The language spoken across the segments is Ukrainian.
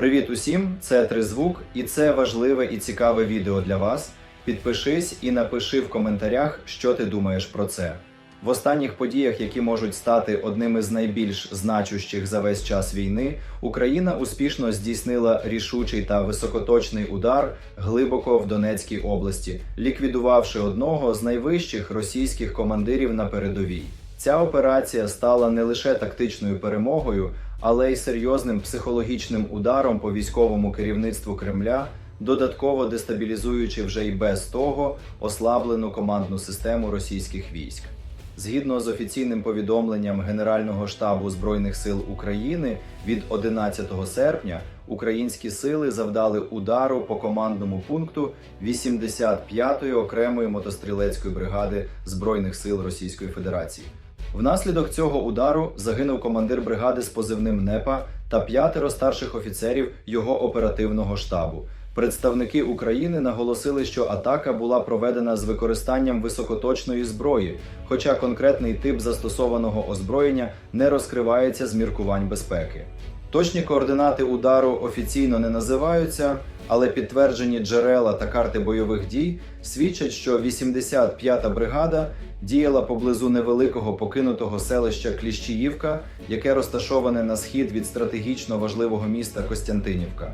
Привіт усім! Це Тризвук, і це важливе і цікаве відео для вас. Підпишись і напиши в коментарях, що ти думаєш про це. В останніх подіях, які можуть стати одними з найбільш значущих за весь час війни, Україна успішно здійснила рішучий та високоточний удар глибоко в Донецькій області, ліквідувавши одного з найвищих російських командирів на передовій. Ця операція стала не лише тактичною перемогою, але й серйозним психологічним ударом по військовому керівництву Кремля, додатково дестабілізуючи вже й без того ослаблену командну систему російських військ. Згідно з офіційним повідомленням Генерального штабу Збройних сил України від 11 серпня українські сили завдали удару по командному пункту 85-ї окремої мотострілецької бригади Збройних сил Російської Федерації. Внаслідок цього удару загинув командир бригади з позивним НЕПА та п'ятеро старших офіцерів його оперативного штабу. Представники України наголосили, що атака була проведена з використанням високоточної зброї, хоча конкретний тип застосованого озброєння не розкривається з міркувань безпеки. Точні координати удару офіційно не називаються, але підтверджені джерела та карти бойових дій свідчать, що 85-та бригада діяла поблизу невеликого покинутого селища Кліщіївка, яке розташоване на схід від стратегічно важливого міста Костянтинівка.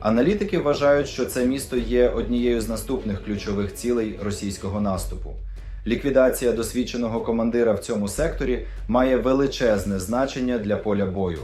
Аналітики вважають, що це місто є однією з наступних ключових цілей російського наступу. Ліквідація досвідченого командира в цьому секторі має величезне значення для поля бою.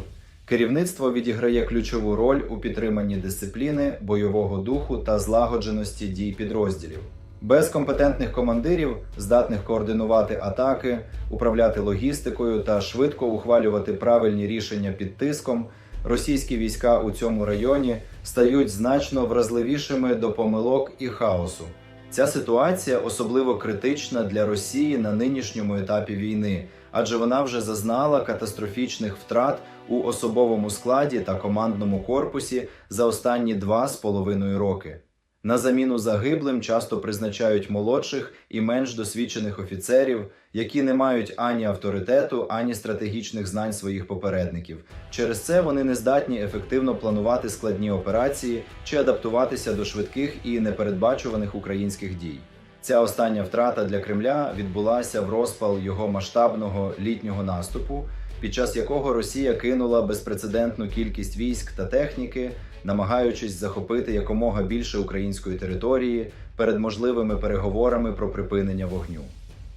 Керівництво відіграє ключову роль у підтриманні дисципліни, бойового духу та злагодженості дій підрозділів. Без компетентних командирів, здатних координувати атаки, управляти логістикою та швидко ухвалювати правильні рішення під тиском, російські війська у цьому районі стають значно вразливішими до помилок і хаосу. Ця ситуація особливо критична для Росії на нинішньому етапі війни, адже вона вже зазнала катастрофічних втрат у особовому складі та командному корпусі за останні два з половиною роки. На заміну загиблим часто призначають молодших і менш досвідчених офіцерів, які не мають ані авторитету, ані стратегічних знань своїх попередників. Через це вони не здатні ефективно планувати складні операції чи адаптуватися до швидких і непередбачуваних українських дій. Ця остання втрата для Кремля відбулася в розпал його масштабного літнього наступу, під час якого Росія кинула безпрецедентну кількість військ та техніки, намагаючись захопити якомога більше української території перед можливими переговорами про припинення вогню.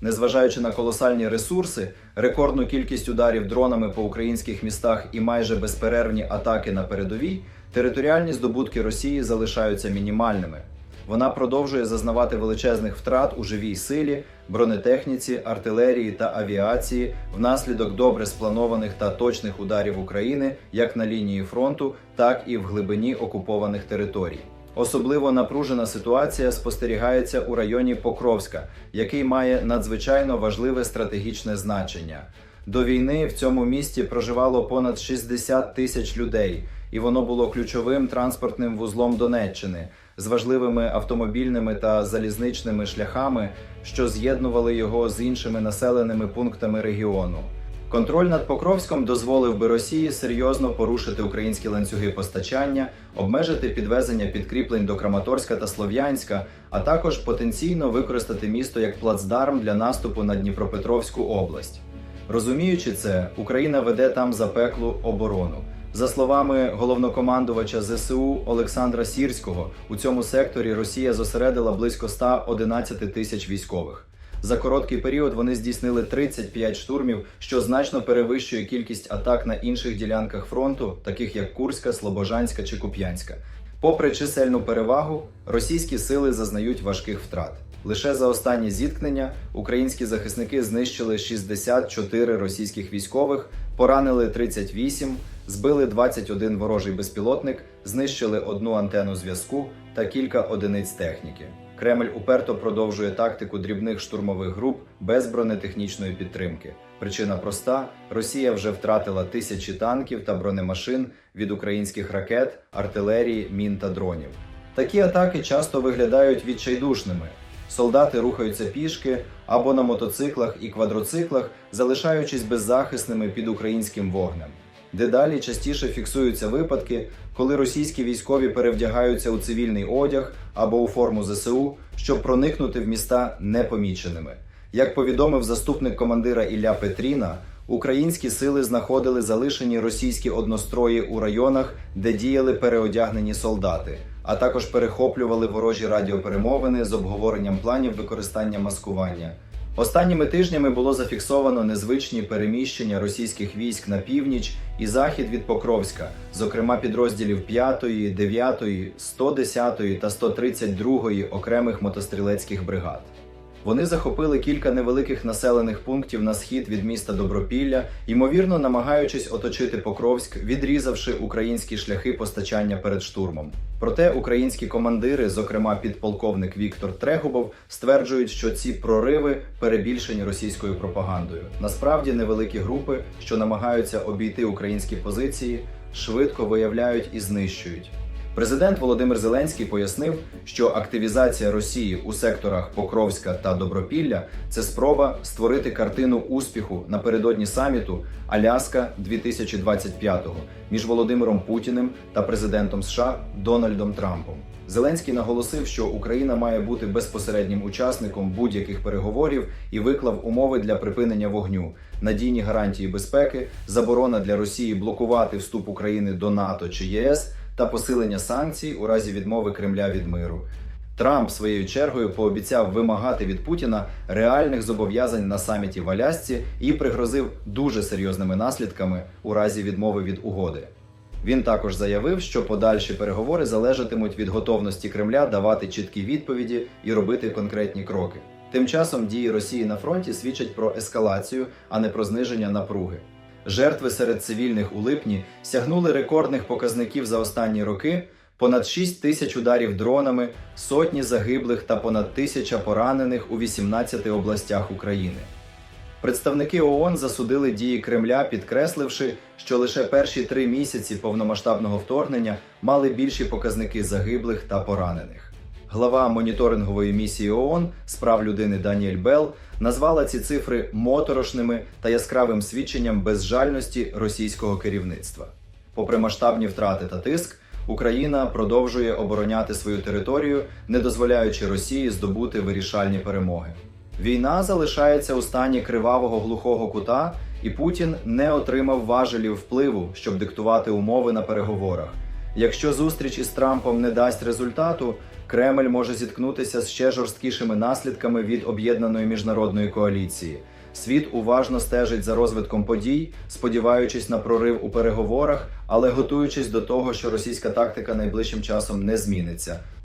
Незважаючи на колосальні ресурси, рекордну кількість ударів дронами по українських містах і майже безперервні атаки на передовій, територіальні здобутки Росії залишаються мінімальними. Вона продовжує зазнавати величезних втрат у живій силі, бронетехніці, артилерії та авіації внаслідок добре спланованих та точних ударів України як на лінії фронту, так і в глибині окупованих територій. Особливо напружена ситуація спостерігається у районі Покровська, який має надзвичайно важливе стратегічне значення. До війни в цьому місті проживало понад 60 тисяч людей, і воно було ключовим транспортним вузлом Донеччини з важливими автомобільними та залізничними шляхами, що з'єднували його з іншими населеними пунктами регіону. Контроль над Покровськом дозволив би Росії серйозно порушити українські ланцюги постачання, обмежити підвезення підкріплень до Краматорська та Слов'янська, а також потенційно використати місто як плацдарм для наступу на Дніпропетровську область. Розуміючи це, Україна веде там запеклу оборону. За словами головнокомандувача ЗСУ Олександра Сірського, у цьому секторі Росія зосередила близько 111 тисяч військових. За короткий період вони здійснили 35 штурмів, що значно перевищує кількість атак на інших ділянках фронту, таких як Курська, Слобожанська чи Куп'янська. Попри чисельну перевагу, російські сили зазнають важких втрат. Лише за останні зіткнення українські захисники знищили 64 російських військових, поранили 38, збили 21 ворожий безпілотник, знищили одну антенну зв'язку та кілька одиниць техніки. Кремль уперто продовжує тактику дрібних штурмових груп без бронетехнічної підтримки. Причина проста: Росія вже втратила тисячі танків та бронемашин від українських ракет, артилерії, мін та дронів. Такі атаки часто виглядають відчайдушними. Солдати рухаються пішки або на мотоциклах і квадроциклах, залишаючись беззахисними під українським вогнем. Дедалі частіше фіксуються випадки, коли російські військові перевдягаються у цивільний одяг або у форму ЗСУ, щоб проникнути в міста непоміченими. Як повідомив заступник командира Ілля Петріна, українські сили знаходили залишені російські однострої у районах, де діяли переодягнені солдати, а також перехоплювали ворожі радіоперемовини з обговоренням планів використання маскування. Останніми тижнями було зафіксовано незвичні переміщення російських військ на північ і захід від Покровська, зокрема підрозділів 5, 9, 110 та 132 окремих мотострілецьких бригад. Вони захопили кілька невеликих населених пунктів на схід від міста Добропілля, ймовірно намагаючись оточити Покровськ, відрізавши українські шляхи постачання перед штурмом. Проте українські командири, зокрема підполковник Віктор Трегубов, стверджують, що ці прориви перебільшені російською пропагандою. Насправді невеликі групи, що намагаються обійти українські позиції, швидко виявляють і знищують. Президент Володимир Зеленський пояснив, що активізація Росії у секторах Покровська та Добропілля це спроба створити картину успіху напередодні саміту Аляска 2025 між Володимиром Путіним та президентом США Дональдом Трампом. Зеленський наголосив, що Україна має бути безпосереднім учасником будь-яких переговорів і виклав умови для припинення вогню, надійні гарантії безпеки, заборона для Росії блокувати вступ України до НАТО чи ЄС та посилення санкцій у разі відмови Кремля від миру. Трамп своєю чергою пообіцяв вимагати від Путіна реальних зобов'язань на саміті в Алясці і пригрозив дуже серйозними наслідками у разі відмови від угоди. Він також заявив, що подальші переговори залежатимуть від готовності Кремля давати чіткі відповіді і робити конкретні кроки. Тим часом дії Росії на фронті свідчать про ескалацію, а не про зниження напруги. Жертви серед цивільних у липні сягнули рекордних показників за останні роки: понад 6 тисяч ударів дронами, сотні загиблих та понад тисяча поранених у 18 областях України. Представники ООН засудили дії Кремля, підкресливши, що лише перші три місяці повномасштабного вторгнення мали більші показники загиблих та поранених. Глава моніторингової місії ООН з прав людини Даніель Белл назвала ці цифри моторошними та яскравим свідченням безжальності російського керівництва. Попри масштабні втрати та тиск, Україна продовжує обороняти свою територію, не дозволяючи Росії здобути вирішальні перемоги. Війна залишається у стані кривавого глухого кута, і Путін не отримав важелів впливу, щоб диктувати умови на переговорах. Якщо зустріч із Трампом не дасть результату, Кремль може зіткнутися з ще жорсткішими наслідками від об'єднаної міжнародної коаліції. Світ уважно стежить за розвитком подій, сподіваючись на прорив у переговорах, але готуючись до того, що російська тактика найближчим часом не зміниться.